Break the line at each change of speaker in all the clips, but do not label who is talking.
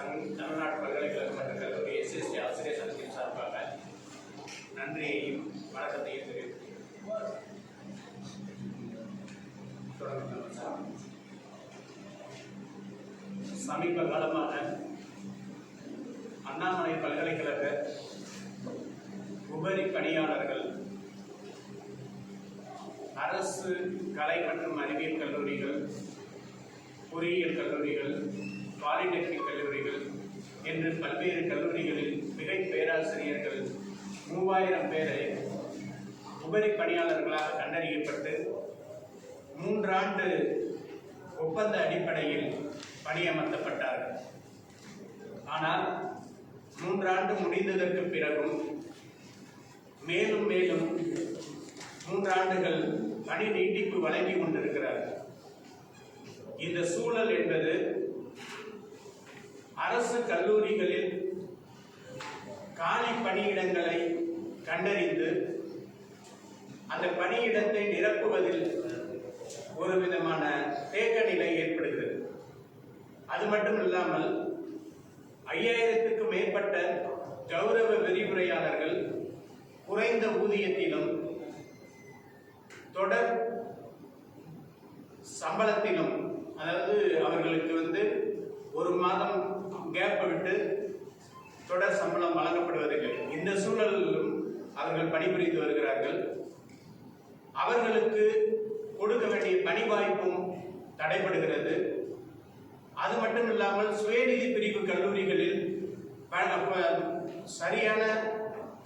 தமிழ்நாடு பல்கலைக்கழகம் மற்றும் கல்லூரி எஸ்எஸ்டி ஆசிரியர் சங்கத்தின் சார்பாக நன்றியையும் வணக்கத்தையும் தெரிவித்துள்ளேன் சமீப காலமாக அண்ணாமலை பல்கலைக்கழக உபரி பணியாளர்கள் அரசு கலை மற்றும் அறிவியல் கல்லூரிகள் பொறியியல் கல்லூரிகள் பாலிடெக்னிக் கல்லூரிகள் என்று பல்வேறு கல்லூரிகளில் மிகை பேராசிரியர்கள் மூவாயிரம் பேரை உபரி பணியாளர்களாக கண்டறியப்பட்டு மூன்றாண்டு ஒப்பந்த அடிப்படையில் பணியமர்த்தப்பட்டார்கள். ஆனால் மூன்றாண்டு முடிந்ததற்கு பிறகும் மேலும் மேலும் மூன்றாண்டுகள் பணி நீட்டிப்பு வழங்கி கொண்டிருக்கிறார்கள். இந்த சூழல் என்பது அரசு கல்லூரிகளில் காலி பணியிடங்களை இருந்து அந்த பணியிடத்தை நிரப்புவதில் ஒரு விதமான தேக்க நிலை ஏற்படுகிறது. அது மட்டும் இல்லாமல் ஐயாயிரத்துக்கும் மேற்பட்ட கௌரவ விரிவுரையாளர்கள் குறைந்த ஊதியத்திலும் தொடர் சம்பளத்திலும் அதாவது அவர்களுக்கு வந்து ஒரு மாதம் கேப் விட்டு தொடர் சம்பளம் வழங்கப்படுவதில்லை. இந்த சூழலிலும் அவர்கள் பணிபுரிந்து வருகிறார்கள். அவர்களுக்கு கொடுக்க வேண்டிய பணி வாய்ப்பும் தடைபடுகிறது. அது மட்டும் இல்லாமல் சுயநிதி பிரிவு கல்லூரிகளில் சரியான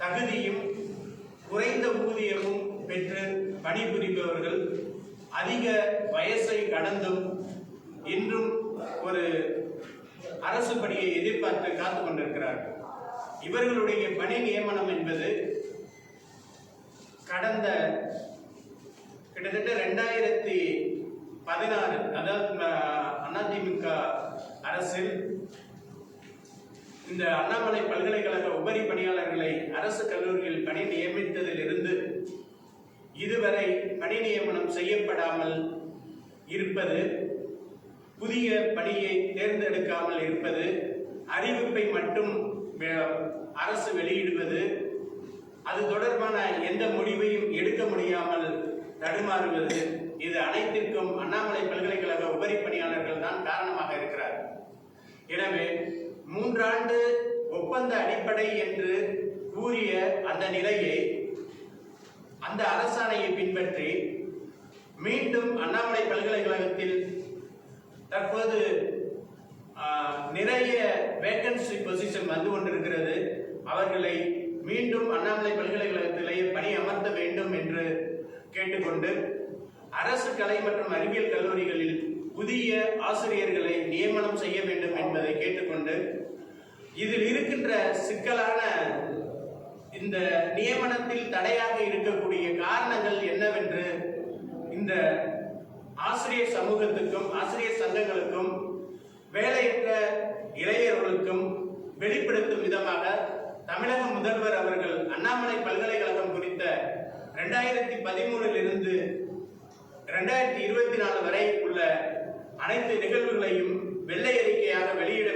தகுதியும் குறைந்த ஊதியமும் பெற்று பணிபுரிபவர்கள் அதிக வயசை கடந்தும் இன்றும் ஒரு அரசு பணியை எதிர்பார்த்து காத்து கொண்டிருக்கிறார்கள். இவர்களுடைய பணி நியமனம் என்பது கடந்த கிட்டத்தட்ட ரெண்டாயிரத்தி பதினாறு அதாவது அதிமுக அரசில் இந்த அண்ணாமலை பல்கலைக்கழக உபரி பணியாளர்களை அரசு கல்லூரியில் பணி நியமித்ததிலிருந்து இதுவரை பணி நியமனம் செய்யப்படாமல் இருப்பது புதிய பணியை தேர்ந்தெடுக்காமல் இருப்பது அறிவிப்பை மட்டும் அரசு வெளியிடுவது அது தொடர்பான எந்த முடிவையும் எடுக்க முடியாமல் தடுமாறுவது இது அனைத்திற்கும் அண்ணாமலை பல்கலைக்கழக உபரி பணியாளர்கள் தான் காரணமாக இருக்கிறார். எனவே மூன்றாண்டு ஒப்பந்த அடிப்படை என்று கூறிய அந்த நிலையை அந்த அரசாணையை பின்பற்றி மீண்டும் அண்ணாமலை பல்கலைக்கழகத்தில் தற்போது நிறைய வேகன்சி பொசிஷன் வந்து கொண்டிருக்கிறது. அவர்களை மீண்டும் அண்ணாமலை பல்கலைக்கழகத்திலேயே பணி அமர்த்த வேண்டும் என்று கேட்டுக்கொண்டு அரசு கலை மற்றும் அறிவியல் கல்லூரிகளில் புதிய ஆசிரியர்களை நியமனம் செய்ய வேண்டும் என்பதை கேட்டுக்கொண்டு இதில் இருக்கின்ற சிக்கலான இந்த நியமனத்தில் தடையாக இருக்கக்கூடிய காரணங்கள் என்னவென்று இந்த ஆசிரியர் சமூகத்துக்கும் ஆசிரியர் சங்கங்களுக்கும் வேலையற்ற இளைஞர்களுக்கும் வெளிப்படுத்தும் விதமாக தமிழக முதல்வர் அவர்கள் அண்ணாமலை பல்கலைக்கழகம் குறித்த ரெண்டாயிரத்தி பதிமூணிலிருந்து ரெண்டாயிரத்தி இருபத்தி நாலு வரை உள்ள அனைத்து நிகழ்வுகளையும் வெள்ளை அறிக்கையாக வெளியிட